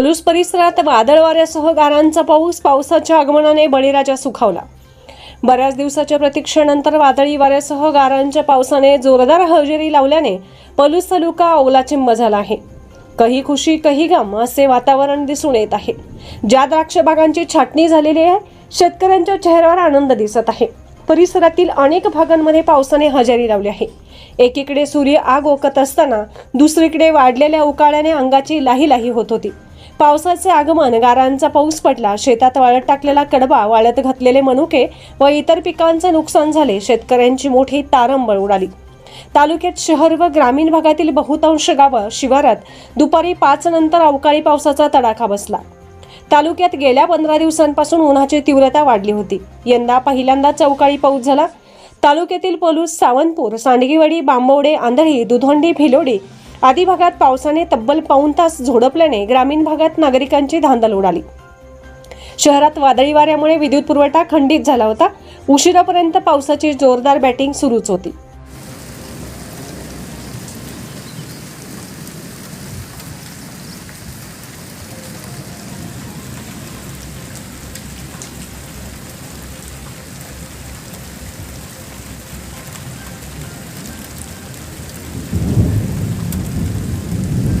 पलूस परिसरात वादळ वाऱ्यासह गारांचा पाऊस पावसाच्या आगमनाने बळीराजा सुखावला. बऱ्याच दिवसाच्या प्रतीक्षेनंतर वादळी वाऱ्यासह गारांच्या पावसाने जोरदार हजेरी लावल्याने पलूस तालुका ओलाचिंब झाला आहे. कही खुशी कही गम असे वातावरण दिसून येत आहे. ज्या द्राक्ष बागांची छाटणी झालेली आहे शेतकऱ्यांच्या चेहऱ्यावर आनंद दिसत आहे. परिसरातील अनेक भागांमध्ये पावसाने हजेरी लावली आहे. एकीकडे सूर्य आग ओकत असताना दुसरीकडे वाढलेल्या उकाळ्याने अंगाची लाही लाही होत होती. पावसाचे आगमन गारांचा पाऊस पडला शेतात वाळत टाकलेला कडबा वाळत घातलेले मनुके व इतर पिकांचे नुकसान झाले शेतकऱ्यांची मोठी तारंबळ उडाली. तालुक्यात शहर व ग्रामीण भागातील बहुतांश गावं शिवारात दुपारी पाच नंतर अवकाळी पावसाचा तडाखा बसला. तालुक्यात गेल्या पंधरा दिवसांपासून उन्हाची तीव्रता वाढली होती. यंदा पहिल्यांदाच अवकाळी पाऊस झाला. तालुक्यातील पलूस सावंतपूर सांडगीवाडी बांबवडे आंधळी दुधोंडी भिलोडी आदी भागात पावसाने तब्बल पाऊण तास झोडपल्याने ग्रामीण भागात नागरिकांची धांदल उडाली. शहरात वादळी वाऱ्यामुळे विद्युत पुरवठा खंडित झाला होता. उशिरापर्यंत पावसाची जोरदार बॅटिंग सुरूच होती.